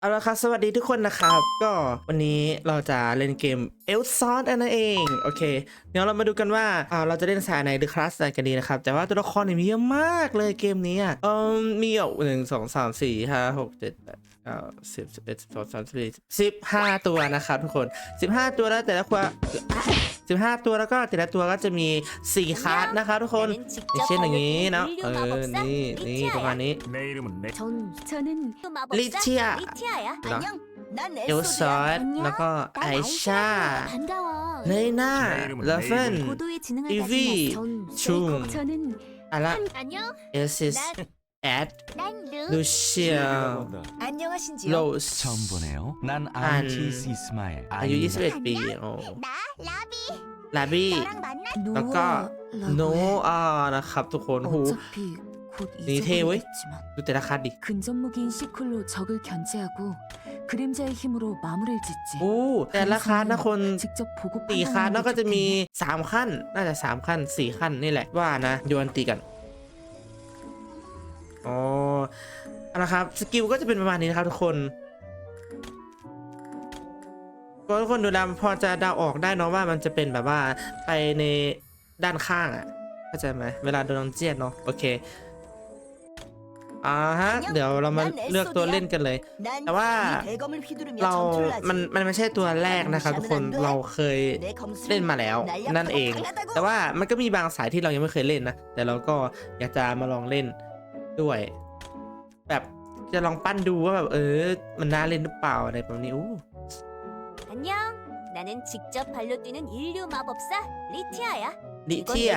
เอาละครับสวัสดีทุกคนนะครับ ก็วันนี้เราจะเล่นเกมเอลซอนนั่นเอง โอเค เดี๋ยวเรามาดูกันว่าเราจะเล่นสายไหนหรือคลาสไหนกันดีนะครับ แต่ว่าตัวละครมีเยอะมากเลยเกมนี้อะเออมีอยู่หนึ่งสองสามสี่ห้าหกเจ็ดแปดเก้าสิบสิบเอ็ดสิบสองสิบสามสิบสี่สิบห้าตัวนะครับทุกคนสิบห้าตัวแล้วแต่ละคน 15 ตัวแล้วก็แต่ละตัวก็จะมี4คัสนะคะทุกคนอย่างเช่นอย่างนี้นะเออนี่นี่ประมาณนี้ลิเชียเอลซอสแล้วก็ไอชาเนน่าเลฟเฟนอีวีชุมอะไรเอลซิส 난 แอด 난 ลู 루. เชีย 안녕하신지요? โรส 처음 보네요. 난 안. 아인치 시스마일 อายุ 아입니다. 21 ปีโอ้ 나 라비. ลาบี้ 너랑 만나. แล้วก็โนอานะครับทุกคนหู 어차피 곧 니테 왜? 잊어버리겠지만 ดูแต่ละคัดดิ 근접무기인 시클로 적을 견제하고 그림자의 힘으로 마무리를 짓지 โอ้แต่ละคัดนะคน 직접 보고 สี่คัด 판단하는 แล้ว 게 ก็จะมี 좋겠네 สามขั้น น่าจะสามขั้นสี่ขั้นนี่แหละว่านะโยนตีกัน อ๋อเาละครับสกิลก็จะเป็นประมาณนี้นะครับทุกคนก็ทุกคนดูแล้วพอจะเดาออกได้เนาะว่ามันจะเป็นแบบว่าไปในด้านข้างอะเข้าใจไหมเวลาโดนเจียนเนาะโอเคอ่าฮะเดี๋ยวเรามาเลือกตัวเล่นกันเลย แต่ว่าเรา มัน มันไม่ใช่ตัวแรกนะครับทุกคน เราเคยเล่นมาแล้ว นั่นเอง แต่ว่ามันก็มีบางสายที่เรายังไม่เคยเล่นนะ แต่เราก็อยากจะมาลองเล่น ด้วย แบบจะลองปั้นดูว่าแบบเออ มันน่าเล่นหรือเปล่าอะไรแบบนี้อู้ 안녕. 나는 직접 발로 뛰는 인류 마법사 리티아야. ดิเทีย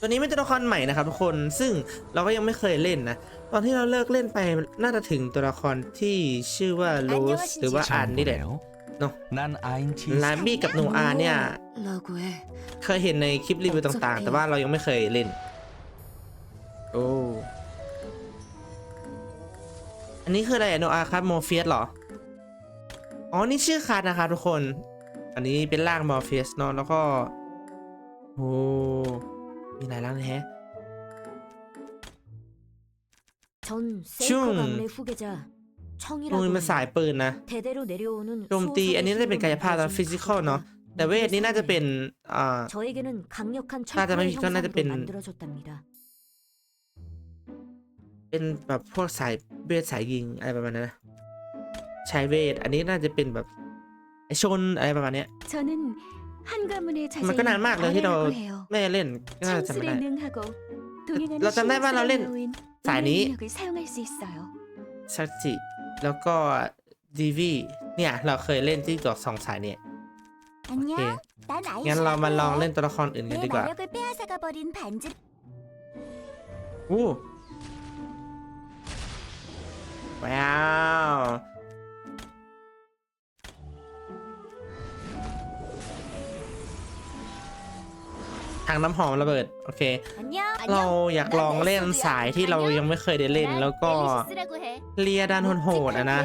ตัวนี้เป็นตัวละครใหม่นะครับทุกคน ซึ่งเราก็ยังไม่เคยเล่นนะ ตอนที่เราเลิกเล่นไปน่าจะถึงตัวละครที่ชื่อว่าโรสหรือว่าอ่าน 처음 นี่แหละ 보네요. 너. 난 아인치 ลาบี้กับโนอาเนี่ย 라고 해 เคยเห็นในคลิปรีวิวต่างๆ แต่ว่าเรายังไม่เคยเล่น โอ้ อันนี้คืออะไรโนอาครับมอร์เฟียสเหรอ อ๋อ นี่ชื่อคาร์ดนะครับทุกคน อันนี้เป็นร่างมอร์เฟียสเนาะแล้วก็ โอ้ มีหลายร่างแท้ชุ่งมือมาสายปืนนะโจมตีอันนี้น่าจะเป็นกายภาพแล้วฟิสิกอลเนาะแต่เวทนี้น่าจะเป็นอ่าน่าจะไม่ผิดก็น่าจะเป็น เป็นแบบพวกสายเวทสายยิงอะไรประมาณนั้นนะใช้เวท อันนี้น่าจะเป็นแบบไอชนอะไรประมาณเนี้ย 저는 한 가문의 자제인 만 끝날 막 너희도 아내라고 해요 ไม่ได้เล่นก็น่าจะจำไม่ 창술에 ได้ 능하고 동행하는 너 짬내 봐, 너 렌. 신성스러운 자, 아니. 능력을 사용할 수 있어요 ชักจิแล้วก็ดีวีเนี่ย เราเคยเล่นที่ตัวสองสายเนี่ย 안녕. 예. 난 아이샤. งั้นเรามาลองเล่นตัวละครอื่นกัน 내 ดีกว่า 마력을 빼앗아가 버린 반지. อู้ ว้าทางน้ำหอมระเบิด โอเค เราอยากลองเล่นสายที่เรายังไม่เคยได้เล่น แล้วก็เลียด้านโหดๆอะนะ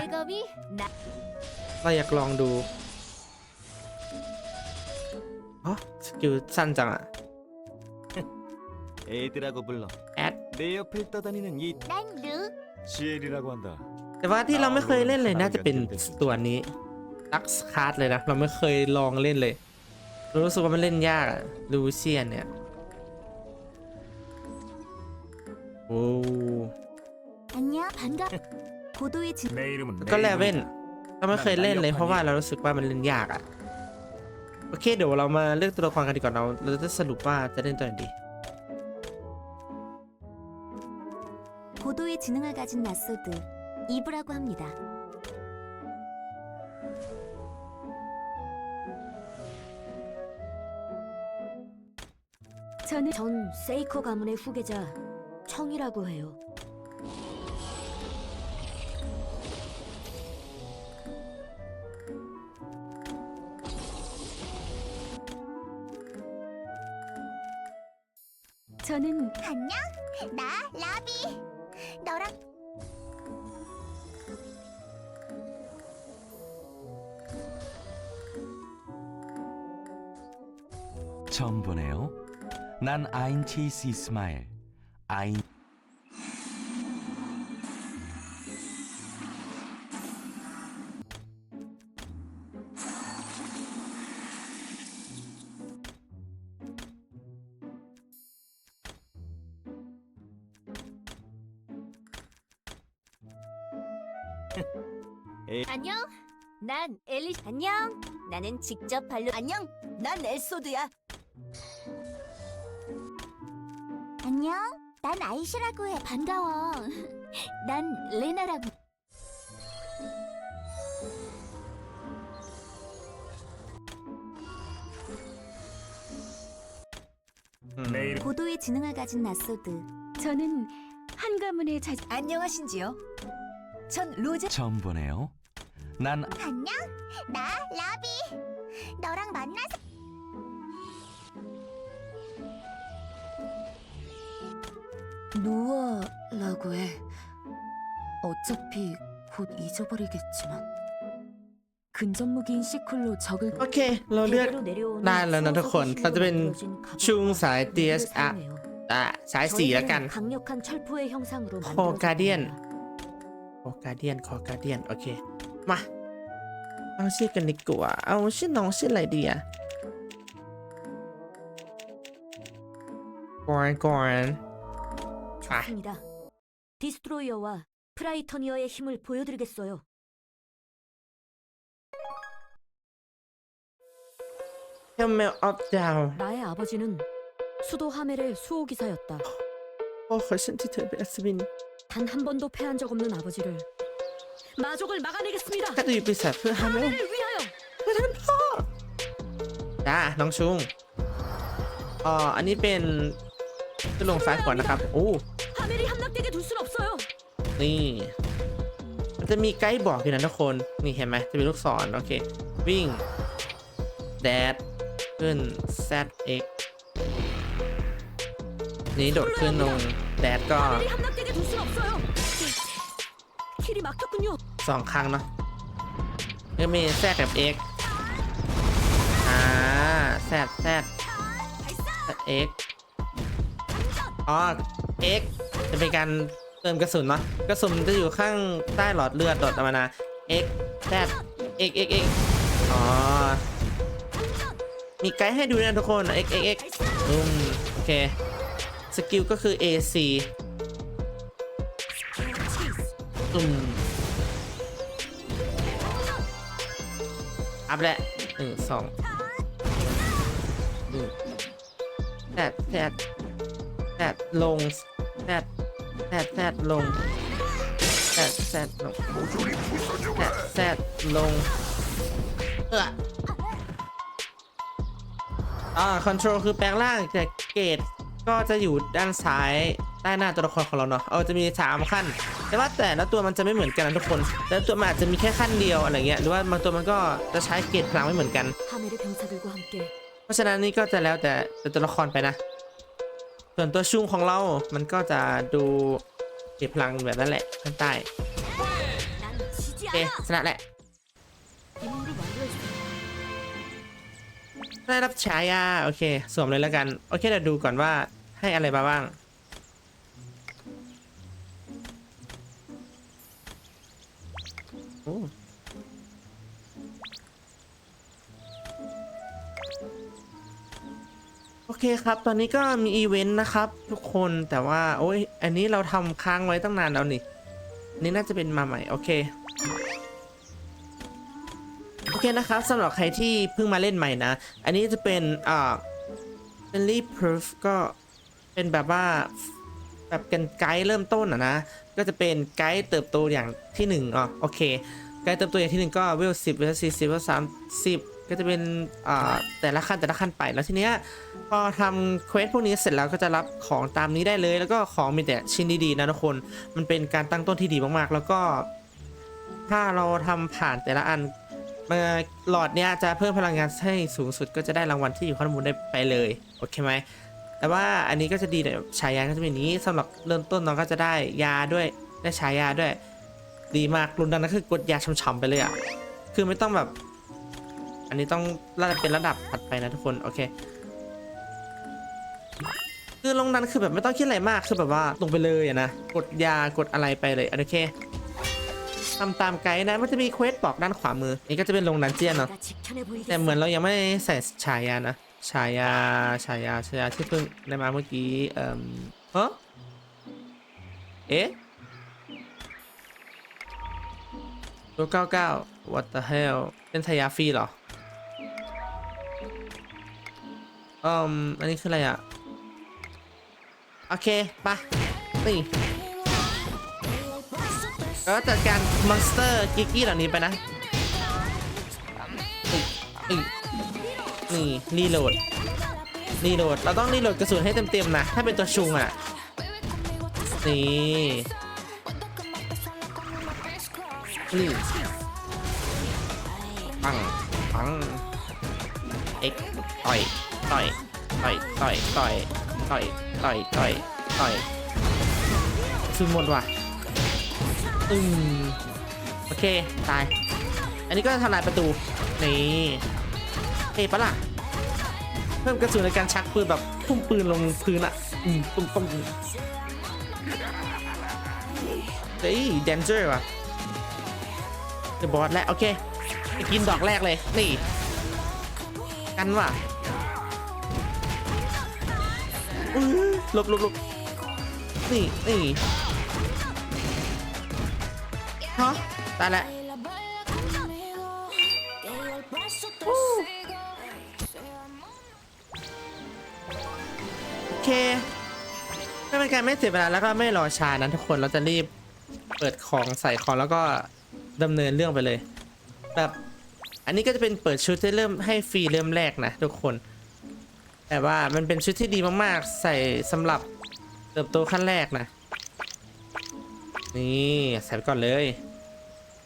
เราอยากลองดูอ๋อสกิลสั้นจังอะเอดเดยพิตาตานินันยีดันดู 루. GL이라고 한다. แต่ว่าที่เราไม่เคยเล่นเลยน่าจะเป็นตัวนี้ลักสคาร์ดเลยนะ เราไม่เคยลองเล่นเลยรู้สึกว่ามันเล่นยากอะลูเซียนเนี่ย โอ้ 안녕. 반가. 고도의 진. 내 이름은 ก็เลเว่น 네이버다. เราไม่เคยเล่นเลยเพราะว่าเรารู้สึกว่ามันเล่นยากอะโอเค เดี๋ยวเรามาเลือกตัวละครกันดีกว่าเราเราจะสรุปว่าจะเล่นตัวไหนดี 고도의 지능을 가진 나소드 이브라고 합니다. 저는 전 세이코 가문의 후계자 청이라고 해요. 저는 안녕, 나 처음 보네요. 난 아인 체이스 이스마일. 아인 안녕. 난 엘리. 안녕. 나는 직접 발로. 안녕. 난 엘소드야. 안녕. 난 아이시라고 해. 반가워. 난 레나라고. 음. 내일 고도의 지능을 가진 나소드. 저는 한 가문의 자. 안녕하신지요? 전 로제. 처음 보네요. 난 안녕. 나 라비. 너랑 만나서. 노아라고 해. 어차피 곧 잊어버리겠지만. 근접무기인 시클로 적을 โอเค เราเลือก ได้แล้วนะทุกคนเราจะเป็นชุงสาย DSR อ่ะสายสีแล้วกัน 강력한 철포의 형상으로 คอการเดียนคอการเดียนคอการเดียน โอเค มา เอาชื่อกันดีกว่า เอาชื่อน้องชื่ออะไรดีอะก่อนก่อน 좋습니다. 디스트로이어와 프라이터니어의 힘을 보여드리겠어요. 헬멧 업 다운 나의 아버지는 수도 하멜의 수호기사였다. โอ้ขอฉันที่เธอเป็นอัศวิน 단 한 번도 패한 적 없는 아버지를 마족을 막아내겠습니다. ข้าจะอยู่ปีศาจเพื่อฮาเมล 하멜을 위하여. จ้าน้องชุงอ๋ออันนี้เป็นขึ้นลงซ้ายก่อนนะครับ โอ้ 하멜이 함락되게 둘 순 없어요. นี่ มันจะมีไกด์บอกอยู่นะทุกคน นี่เห็นไหม จะมีลูกศร โอเค วิ่ง แดด ขึ้น ZX นี่โดดขึ้นลง แดดก็ 하멜이 함락되게 둘 순 없어요. 길이 막혔군요. สองครั้งเนาะก็มี Z กับ X อ่า Z Z Z X อ๋อ X จะเป็นการเติมกระสุนเนาะกระสุนจะอยู่ข้างใต้หลอดเลือดโดดออกมานะ X Z X X X อ๋อ มีไกด์ให้ดูนะทุกคน X X X อืมโอเค สกิลก็คือ AC อืมอัพแหละหนึ่งสองหนึ่งแซดแซดแซดลง ดแซดแซดลงแซดแซดลงแซดแซดลงเอ่าคอนโทรลคือแปลงร่างแต่เกตก็จะอยู่ด้านซ้ายใต้หน้าตัวละครของเราเนาะเออจะมี 3 ขั้น แต่ว่าแต่ละตัวมันจะไม่เหมือนกันนะทุกคน แต่ละตัวมันอาจจะมีแค่ขั้นเดียวอะไรเงี้ย หรือว่าบางตัวมันก็จะใช้เกตพลังไม่เหมือนกัน เพราะฉะนั้นนี่ก็จะแล้วแต่ตัวละครไปนะ ส่วนตัวชุงของเรา มันก็จะดูเก็บพลังแบบนั้นแหละข้างใต้โอเคชนะแหละ ได้รับฉายาโอเค สวมเลยแล้วกัน โอเคเดี๋ยวดูก่อนว่าให้อะไรมาบ้างโอ้ โอเคครับ ตอนนี้ก็มีอีเวนต์นะครับ ทุกคนแต่ว่าโอ้ยอันนี้เราทำค้างไว้ตั้งนานแล้วนี่ นี่น่าจะเป็นมาใหม่ โอเค โอเคนะครับสำหรับใครที่เพิ่งมาเล่นใหม่นะ อันนี้จะเป็นอ่าเป็นรีพรูฟก็เป็นแบบว่าแบบเป็นไกด์เริ่มต้นอะนะ ก็จะเป็นไกด์เติบโตอย่างที่หนึ่งอ๋อโอเค ไกด์เติบโตอย่างที่หนึ่งก็เวลสิบเวลสี่สิบเวลสามสิบ ก็จะเป็นอ่าแต่ละขั้นแต่ละขั้นไปแล้วทีเนี้ยพอทำเควสพวกนี้เสร็จแล้วก็จะรับของตามนี้ได้เลย แล้วก็ของมีแต่ชิ้นดีๆนะทุกคน มันเป็นการตั้งต้นที่ดีมากๆ แล้วก็ ถ้าเราทำผ่านแต่ละอันมาหลอดเนี้ยจะเพิ่มพลังงานให้สูงสุดก็จะได้รางวัลที่อยู่ข้างบนได้ไปเลยโอเคไหมแต่ว่าอันนี้ก็จะดีหน่อยฉายาก็จะเป็นนี้สำหรับเริ่มต้นน้องก็จะได้ยาด้วยได้ฉายาด้วย ดีมากรุนดังนั้นคือกดยาช่ำๆไปเลยอะคือไม่ต้องแบบ อันนี้ต้องระดับเป็นระดับถัดไปนะทุกคนโอเค คือลงนั้นคือแบบไม่ต้องคิดอะไรมากคือแบบว่าลงไปเลยอะนะกดยากดอะไรไปเลยโอเคทำตามไกด์นะมันจะมีเควสบอกด้านขวามือนี่ก็จะเป็นลงนั้นเจียนเนาะแต่เหมือนเรายังไม่ใส่ฉายานะฉายาฉายาฉายาที่เพิ่งได้มาเมื่อกี้เอ่อฮะเอ๊ะตัวเก้าเก้า what the hell เป็นฉายาฟรีเหรอ อืมอันนี้คืออะไรอะ โอเคไปะนี่แล้วก็จัดการมอนสเตอร์กิกกี้เหล่านี้ไปนะนี่นี่นี่รีโหลดรีโหลด เราต้องรีโหลดกระสุนให้เต็มๆนะ ถ้าเป็นตัวชุงอะ นี่ นี่ปังปังเอ็กต่อย ต่อยต่อยต่อยต่อยต่อยต่อยต่อยต่อยสุดหมดว่ะอืมโอเค ตาย อันนี้ก็ทำลายประตู นี่เท่ปะล่ะ เพิ่มกระสุนในการชักปืนแบบพุ่งปืนลงพื้นอะ อืมตุ้มตุ้มเฮ้ยแดนเจอร์ว่ะเดอะบอสแล้ว โอเคกินดอกแรกเลย นี่ กันว่ะ หลบหลบหลบนี่นี่ฮะตายแล้วโอเคไม่เป็นการไม่เสียเวลาแล้วก็ไม่รอช้านะทุกคนเราจะรีบเปิดของใส่ของแล้วก็ดำเนินเรื่องไปเลย แบบ อันนี้ก็จะเป็นเปิดชุดที่เริ่มให้ฟรีเริ่มแรกนะทุกคน แต่ว่ามันเป็นชุดที่ดีมากๆ ใส่สำหรับเติบโตขั้นแรกนะ นี่ใส่ไปก่อนเลย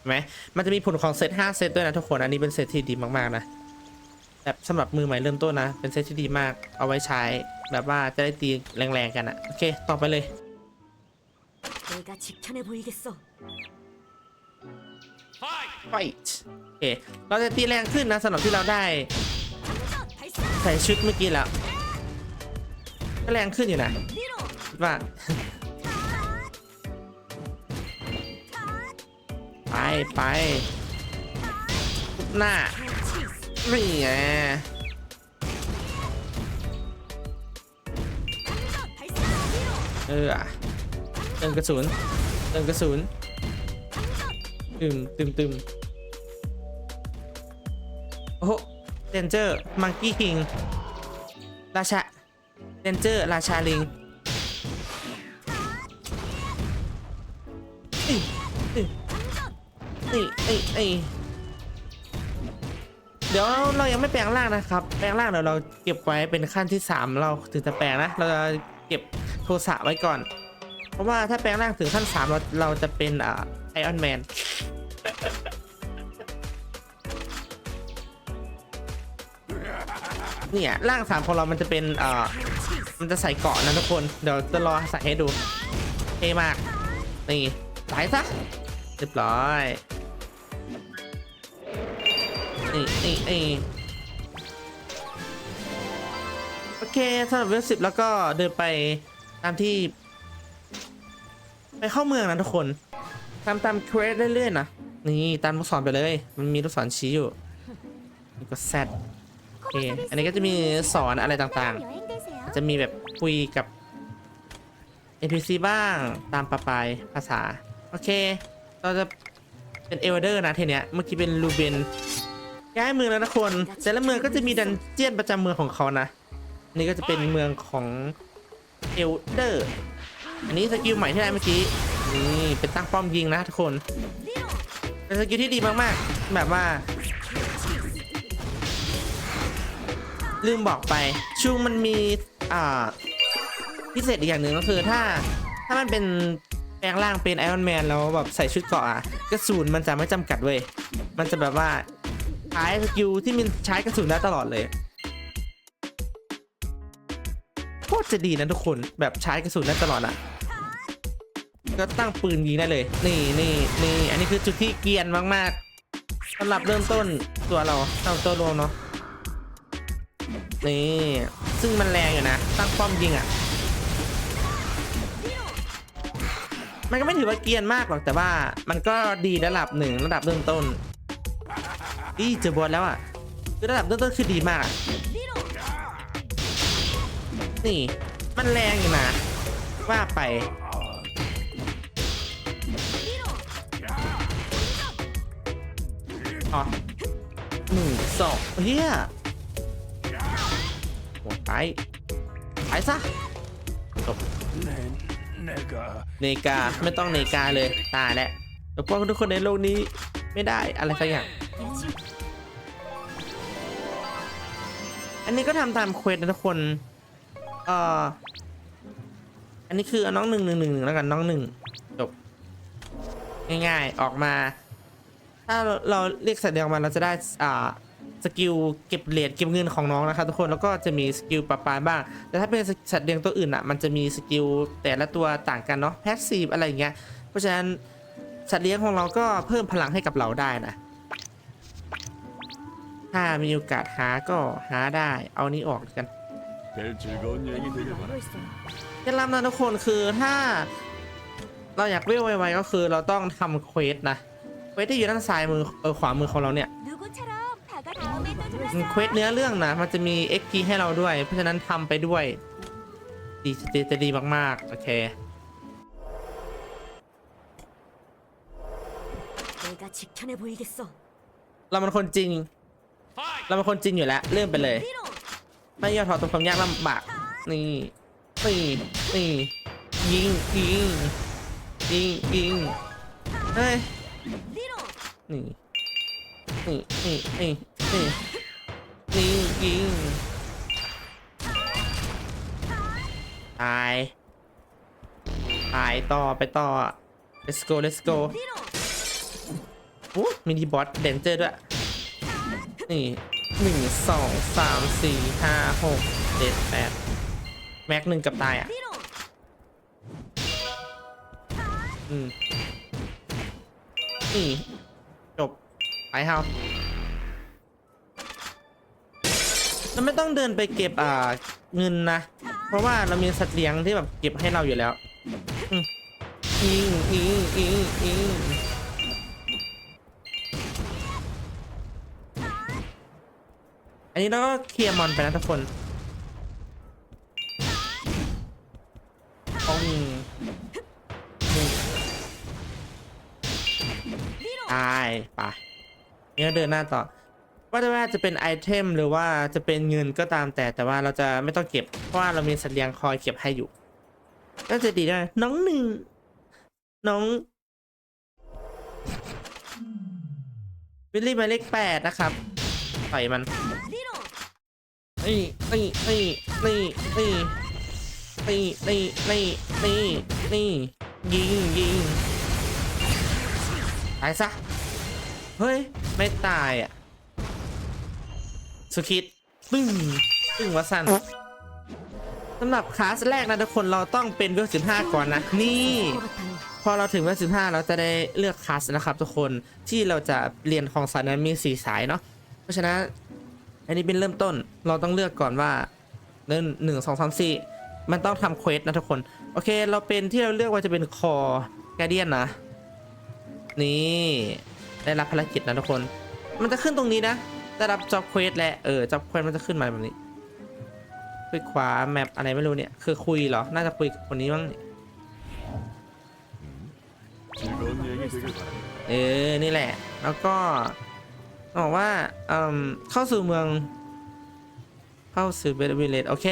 ไหมมันจะมีผลของเซต5เซตด้วยนะทุกคน อันนี้เป็นเซตที่ดีมากๆนะ แบบสำหรับมือใหม่เริ่มต้นนะ เป็นเซตที่ดีมาก เอาไว้ใช้ แบบว่าจะได้ตีแรงๆกันอะโอเค ต่อไปเลยไฟโอเค เราจะตีแรงขึ้นนะสำหรับที่เราได้ ใส่ชุดเมื่อกี้แล้วก็แรงขึ้นอยู่นะคิดว่าไปไปหน้านี่ไงเออเติมกระสุนเติมกระสุนตึมตึมตึมโอ้โห เดนเจอร์ มังกี้คิง ราชาเดนเจอร์ ราชาลิงนี่นี่นี่นี่เดี๋ยวเรายังไม่แปลงร่างนะครับ แปลงร่างเดี๋ยวเราเก็บไว้เป็นขั้นที่ 3 เราถึงจะแปลงนะ เราจะเก็บโทสะไว้ก่อน เพราะว่าถ้าแปลงร่างถึงขั้น 3 เราเราจะเป็นอ่าไอออนแมน เนี่ยร่างสามของเรามันจะเป็นอ่ามันจะใส่เกาะนะทุกคนเดี๋ยวจะรอใส่ให้ดูเท่มากนี่ตายซะเรียบร้อยนี่นี่นี่โอเคสำหรับเวลสิบแล้วก็เดินไปตามที่ ไปเข้าเมืองนะทุกคนตามตามเควสเรื่อยๆนะนี่ตามลูกศรไปเลย มันมีลูกศรชี้อยู่นี่ก็แซด โอเค อันนี้ก็จะมีสอนอะไรต่างๆ จะมีแบบคุยกับ NPC บ้างตามปลาปายภาษา โอเค เราจะเป็นเอลเดอร์นะเทเนี้ย เมื่อกี้เป็นลูเบนย้ายเมืองแล้วนะคน แต่ละเมืองก็จะมีดันเจียนประจำเมืองของเขานะนนี่ก็จะเป็นเมืองของเอลเดอร์ อันนี้สกิลใหม่ที่ได้เมื่อกี้ นี่เป็นตั้งป้อมยิงนะทุกคน เป็นสกิลที่ดีมากๆ แบบว่า ลืมบอกไปชูมันมีอ่าพิเศษอีกอย่างหนึ่งก็คือถ้า ถ้ามันเป็นแปลงร่างเป็นไอรอนแมนแล้วแบบใส่ชุดเกราะอะกระสุนมันจะไม่จำกัดเว้ยมันจะแบบว่าใช้สกิลที่มันใช้กระสุนได้ตลอดเลยโคตรจะดีนะทุกคนแบบใช้กระสุนได้ตลอดอะก็ตั้งปืนยิงได้เลย นี่นี่นี่อันนี้คือจุดที่เกียนมากๆสำหรับเริ่มต้นตัวเราเอาตัวรวมเนาะ นี่ซึ่งมันแรงอยู่นะ ตั้งป้อมยิงอะ มันก็ไม่ถือว่าเกรียนมากหรอกแต่ว่ามันก็ดีระดับหนึ่งระดับเริ่มต้นอีเจอบอลแล้วอะคือระดับเริ่มต้นคือดีมาก นี่ มันแรงอยู่นะ ว่าไปอ๋อหนึ่งสองเฮีย โอ้ไปไปซะจบ내가เนกาไม่ต้องเนกาเลยตายแล้วปกป้องทุกคนในโลกนี้ไม่ได้อะไรสักอย่าง อันนี้ก็ทำตามเควสนะทุกคนเอ่ออันนี้คือเอาน้องหนึ่งหนึ่งหนึ่งหนึ่งแล้วกันน้องหนึ่งจบง่ายๆออกมา ถ้าเราเรียกสัตว์เลี้ยงออกมาเราจะได้อ่า สกิลเก็บเหรียญเก็บเงินของน้องนะครับทุกคนแล้วก็จะมีสกิลปะปานบ้าง แต่ถ้าเป็นสัตว์เลี้ยงตัวอื่นอะมันจะมีสกิลแต่ละตัวต่างกันเนาะแพสซีฟอะไรเงี้ยเพราะฉะนั้นสัตว์เลี้ยงของเราก็เพิ่มพลังให้กับเราได้นะ ถ้ามีโอกาสหาก็หาได้ เอานี้ออกกันเคล็ดลับนะทุกคนคือถ้า เราอยากเวไวๆก็คือเราต้องทำเควสนะเควสที่อยู่ด้านซ้ายมือขวามือของเราเนี่ย เควสเนื้อเรื่องนะมันจะมี XP ให้เราด้วย เพราะฉะนั้นทำไปด้วย ดีจะดีมากๆ โอเคเรามันคนจริง เรามันคนจริงอยู่แล้ว เริ่มไปเลย ไม่ยอมถอดตรงความยากลำบาก นี่นี่นี่ยิงยิงยิงยิงเฮ้ยนี่นี่นี่นี่ จริงจริงตาย ตายต่อไปต่อ let's go let's go โอ้มินิบอสเดนเจอร์ด้วย นี่หนึ่งสองสามสี่ห้าหกเจ็ดแปดแม็กหนึ่งกับตายอะ อืมนี่จบไปเฮา เราไม่ต้องเดินไปเก็บอ่าเงินนะ เพราะว่าเรามีสัตว์เลี้ยงที่แบบเก็บให้เราอยู่แล้วอืมอิงอิงอิงอิงอันนี้เราก็เคลียร์มอนไปนะทุกคนต้องตายไปนี่ก็เดินหน้าต่อ ว่าจะว่าจะเป็นไอเทมหรือว่าจะเป็นเงินก็ตามแต่แต่ว่าเราจะไม่ต้องเก็บ เพราะว่าเรามีสัตว์เลี้ยงคอยเก็บให้อยู่ก็จะดีได้น้องหนึ่งน้องวิลลี่หมายเลขแปดนะครับต่อยมัน리로นี่นี่นี่นี่นี่นี่นี่นี่นี่นี่ยิงยิงตายซะเฮ้ย ไม่ตายอะ สุคิดปึ้งปึ้งวะสันสำหรับคลาสแรกนะทุกคนเราต้องเป็นเวลสิบห้าก่อนนะ นี่ พอเราถึงเวลสิบห้าเราจะได้เลือกคลาสนะครับทุกคนที่เราจะเรียนของสายนั้นมีสี่สายเนาะเพราะฉะนั้นอันนี้เป็นเริ่มต้นเราต้องเลือกก่อนว่าเรื่องหนึ่งสองสามสี่มันต้องทำเควสนะทุกคน โอเค เราเป็นที่เราเลือกว่าจะเป็นคอแกรเดียนนะ นี่ ได้รับภารกิจนะทุกคน มันจะขึ้นตรงนี้นะ ได้รับจ็อบเควสแล้ว เออจ็อบเควสมันจะขึ้นมาแบบนี้ไปขวาแมปอะไรไม่รู้เนี่ย คือคุยเหรอ น่าจะคุยกัคนนี้มั้งเออ นี่แหละ แล้วก็บอกว่าเอ่อเข้าสู่เมือง เข้าสู่เบลวิเลตโอเค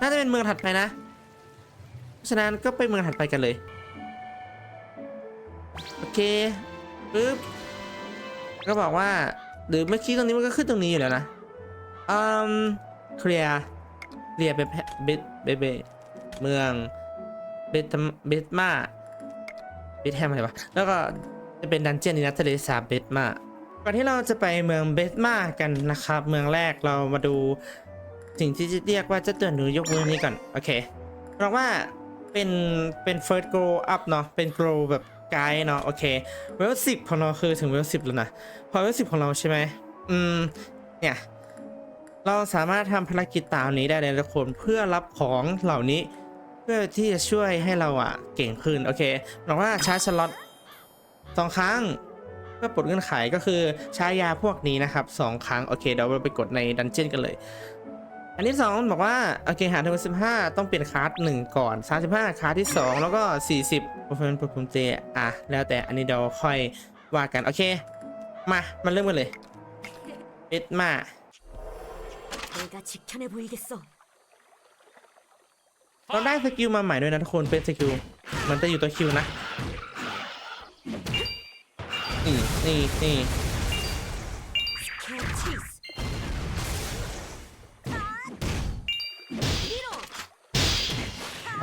น่าจะเป็นเมืองถัดไปนะฉะนั้นก็ไปเมืองถัดไปกันเลย โอเคปึ๊บก็บอกว่า หรือเมื่อกี้ตรงนี้มันก็ขึ้นตรงนี้อยู่แล้วนะอืมเคลียร์เคลียร์เบเบเบเบเบเมืองเบตเบตมาเบทแฮมอะไรวะแล้วก็จะเป็นดันเจียนในนัทะเลสาบเบทมาก่อนที่เราจะไปเมืองเบทมากันนะครับ เมืองแรกเรามาดูสิ่งที่จะเรียกว่าเจะเตือนหนูยกมือนี้ก่อน โอเคบอกว่าเป็นเป็น first grow up เนาะเป็น grow แบบ ไกด์เนาะโอเคเวลสิบของเราคือถึงเวลสิบแล้วนะพอเวลสิบของเราใช่ไหมอืมเนี่ยเราสามารถทำภารกิจตามนี้ได้เลยทุกคนเพื่อรับของเหล่านี้ เพื่อที่จะช่วยให้เราอะเก่งขึ้นโอเคบอกว่าชาร์จสล็อตสองครั้งเพื่อปลดเงื่อนไขก็คือใช้ยาพวกนี้นะครับสองครั้ง โอเค เดี๋ยวเราไปกดในดันเจี้ยนกันเลย อันที่2บอกว่า โอเค หาทวิสิบห้าต้องเปลี่ยนคาร์ดหนึ่งก่อน 35 คาร์ดที่ 2 แล้วก็ 40ประเมินประภูมเจอะ แล้วแต่อันนี้เดาค่อยว่ากัน โอเค มา มันเริ่มกันเลยปิดมาเราได้สกิลมาใหม่ด้วยนะทุกคนเป็นสกิลมันจะอยู่ตัวคิวนะนี่นี่นี่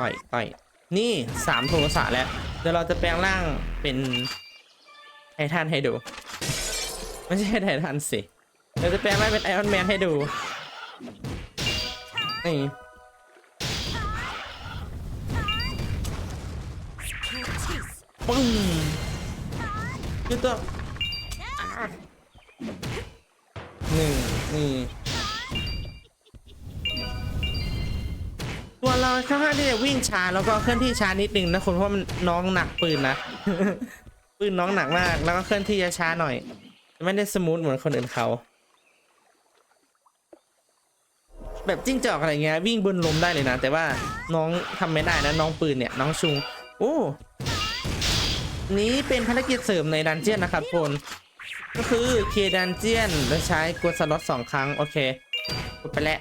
ต่อยต่อยนี่สามโทรสะแล้วเดี๋ยวเราจะแปลงร่างเป็นไททันให้ดู ไม่ใช่ไททันสิเราจะแปลงร่างเป็นไอออนแมนให้ดูนี่ปึ้งจุดตัวหนึ่งนี่ ตัวเราค่อนข้างที่จะวิ่งช้าแล้วก็เคลื่อนที่ช้านิดนึงนะคุณเพราะมันน้องหนักปืนนะปืนน้องหนักมากแล้วก็เคลื่อนที่จะช้าหน่อยไม่ได้สมูทเหมือนคนอื่นเขาแบบจิ้งจอกอะไรเงี้ยวิ่งบนลมได้เลยนะ แต่ว่าน้องทำไม่ได้นะน้องปืนเนี่ยน้องชุงโอ้นี้เป็นภารกิจเสริมในดันเจียนนะครับคนก็คือเคดันเจียนแล้วใช้กดสล็อตสองครั้งโอเคกดไปแล้ว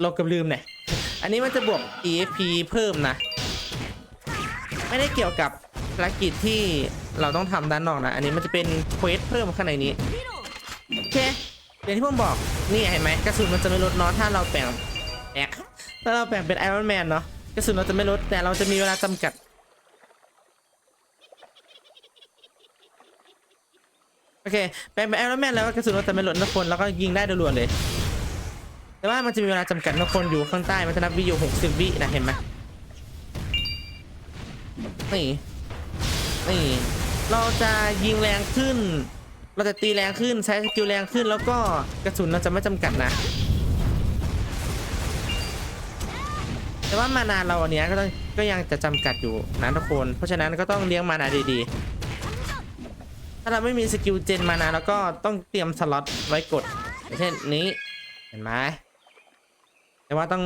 เราเกับลืมเนี่ย อันนี้มันจะบวก EXP เพิ่มนะ ไม่ได้เกี่ยวกับภารกิจที่เราต้องทำด้านนอกนะ อันนี้มันจะเป็นเควสเพิ่มข้างในนี้ โอเคอย่างที่ผมบอก นี่เห็นไหมกระสุนมันจะไม่ลดเนาะถ้าเราแปลงแอะถ้าเราแปลงเป็นไอรอนแมนเนาะกระสุนเราจะไม่ลด แต่เราจะมีเวลาจำกัดโอเคแปลงเป็นไอรอนแมนแล้วกระสุนเราจะไม่ลดนะคนแล้วก็ยิงได้รวๆเลย แต่ว่ามันจะมีเวลาจำกัดนะคนอยู่ข้างใต้มันจะนับวิอยู่60วินะเห็นไหมนี่นี่เราจะยิงแรงขึ้น เราจะตีแรงขึ้นใช้สกิลแรงขึ้น แล้วก็กระสุนเราจะไม่จำกัดนะ แต่ว่ามานาเราอันเนี้ยก็ต้องก็ยังจะจำกัดอยู่นะทุกคน เพราะฉะนั้นก็ต้องเลี้ยงมานาดีๆ ถ้าเราไม่มีสกิลเจนมานาแล้วก็ต้องเตรียมสล็อตไว้กดอย่างเช่นนี้ เห็นไหม แต่ว่าต้อง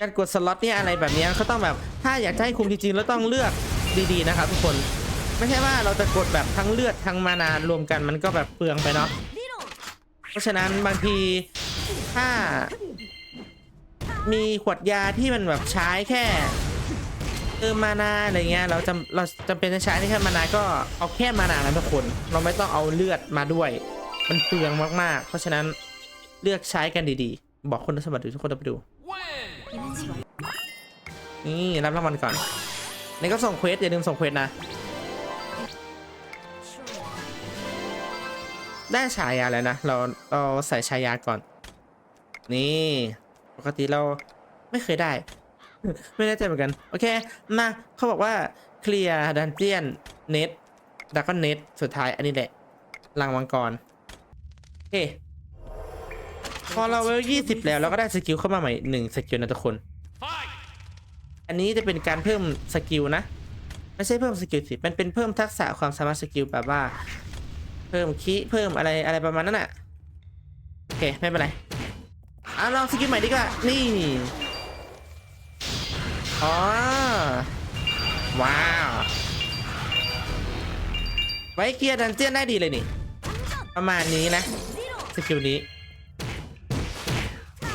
การกดสล็อตเนี่ยอะไรแบบนี้เขาต้องแบบ ถ้าอยากจะให้คุมจริงๆแล้วต้องเลือกดีๆนะครับทุกคนไม่ใช่ว่าเราจะกดแบบทั้งเลือดทั้งมานารวมกันมันก็แบบเปลืองไปเนาะเพราะฉะนั้นบางทีถ้า มีขวดยาที่มันแบบใช้แค่เติมมานาอะไรเงี้ยเราจำเราจำเป็นจะใช้แค่มานาก็เอาแค่มานานะทุกคน เราไม่ต้องเอาเลือดมาด้วย มันเปลืองมากๆ เพราะฉะนั้นเลือกใช้กันดีๆ บอกคนสมัครดูทุกคนไปดู นี่รับรางวัลก่อนนี่ก็ส่งเควสอย่าลืมส่งเควสนะ ได้ฉายาแล้วนะ เราเราใส่ฉายาก่อน นี่ ปกติเราไม่เคยได้ ไม่แน่ใจเหมือนกัน โอเค มาเขาบอกว่าเคลียร์ดันเจียนเน็ตดักก็เน็ตสุดท้ายอันนี้แหละลังมังกร เค พอเราเวลยี่สิบแล้วเราก็ได้สกิลเข้ามาใหม่หนึ่งสกิลนะทุกคน อันนี้จะเป็นการเพิ่มสกิลนะ ไม่ใช่เพิ่มสกิลสิมันเป็นเพิ่มทักษะความสามารถสกิลแบบว่า เพิ่มคีเพิ่มอะไรอะไรประมาณนั้นอะ โอเค ไม่เป็นไรเอาลองสกิลใหม่ดีกว่า นี่ อ๋อ ว้าว ไว้เกียร์ดันเจียนได้ดีเลยนี่ ประมาณนี้นะ สกิลนี้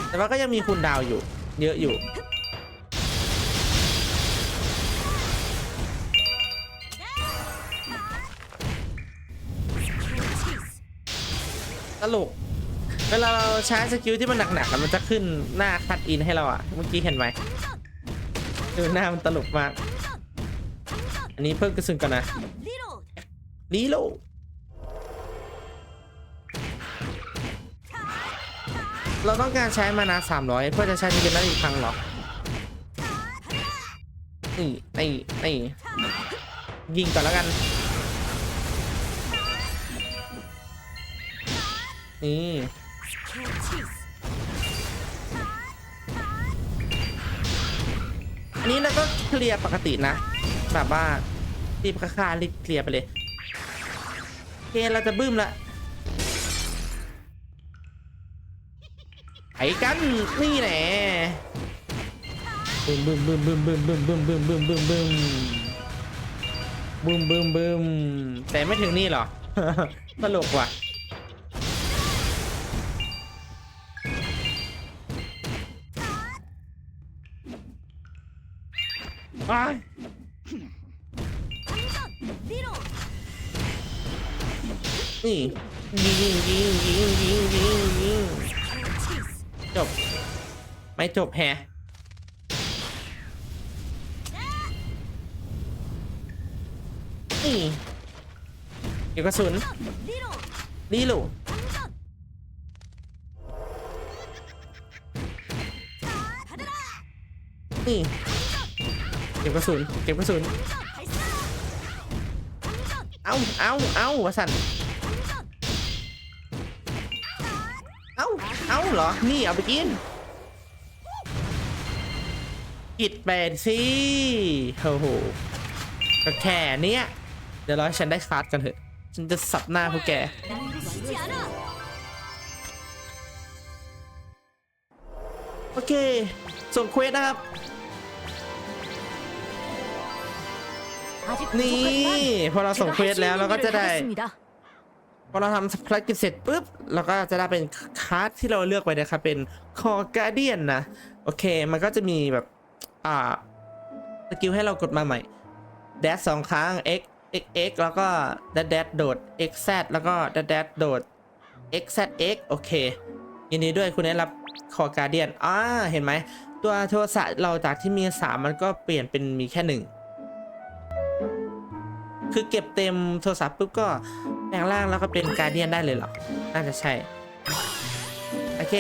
แต่ว่าก็ยังมีคูณดาวอยู่ เยอะอยู่ ตลก เวลาเราใช้สกิลที่มันหนักๆมันจะขึ้นหน้าคัดอินให้เราอะเมื่อกี้เห็นไหมดูหน้ามันตลกมาก อันนี้เพิ่มกระสุนก่อนนะ리 로. ดีโล เราต้องการใช้มานาสามร้อยเพื่อจะใช้ทีเดียวอีกครั้งหรอกนี่นี่นี่ยิงก่อนแล้วกัน นี่อันนี้เราก็เคลียร์ปกตินะ แบบว่าตีประคาลิเคลียร์ไปเลยโอเคเราจะบึ้มละ ไอ้กันนี่แหละบึ้มบึ้มบึ้มบึ้มบึ้มบึ้มบึ้มบึ้มบึ้มบึ้มบึ้มบึมบึมบึมแต่ไม่ถึงนี่หรอตลกว่ะไปนี่ยิงยิงยิงยิงยิงยิงยิง จบ ไม่จบแฮะนี่เก็บกระสุนนี่ลูนี่เก็บกระสุนเก็บกระสุนเอาเอาเอาวะสันาเหรอ นี่เอาไปกิน กิดเป็นสิโอ้โหก็แค่เนี้ย เดี๋ยวรอให้ฉันได้คาร์ดกันเถอะ ฉันจะสับหน้าพวกแก โอเค ส่งเควสนะครับ นี่ พอเราส่งเควสแล้วเราก็จะได้ พอเราทำภารกิจเสร็จปุ๊บเราก็จะได้เป็นคาร์ดที่เราเลือกไปนะครับเป็นคอการเดียนนะโอเคมันก็จะมีแบบอ่าสกิลให้เรากดมาใหม่แดดสองครั้ง x x x แล้วก็แดดแดดโดด x z แล้วก็แดดแดดโดด x z x โอเคยินดีด้วยคุณได้รับคอการเดียนอ่าเห็นไหมตัวโทรศัพท์เราจากที่มี 3 มันก็เปลี่ยนเป็นมีแค่หนึ่งคือเก็บเต็มโทรศัพท์ปุ๊บก็ แปลงร่างแล้วก็เป็นการเดียนได้เลยเหรอ น่าจะใช่ โอเค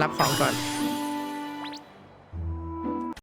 รับของก่อน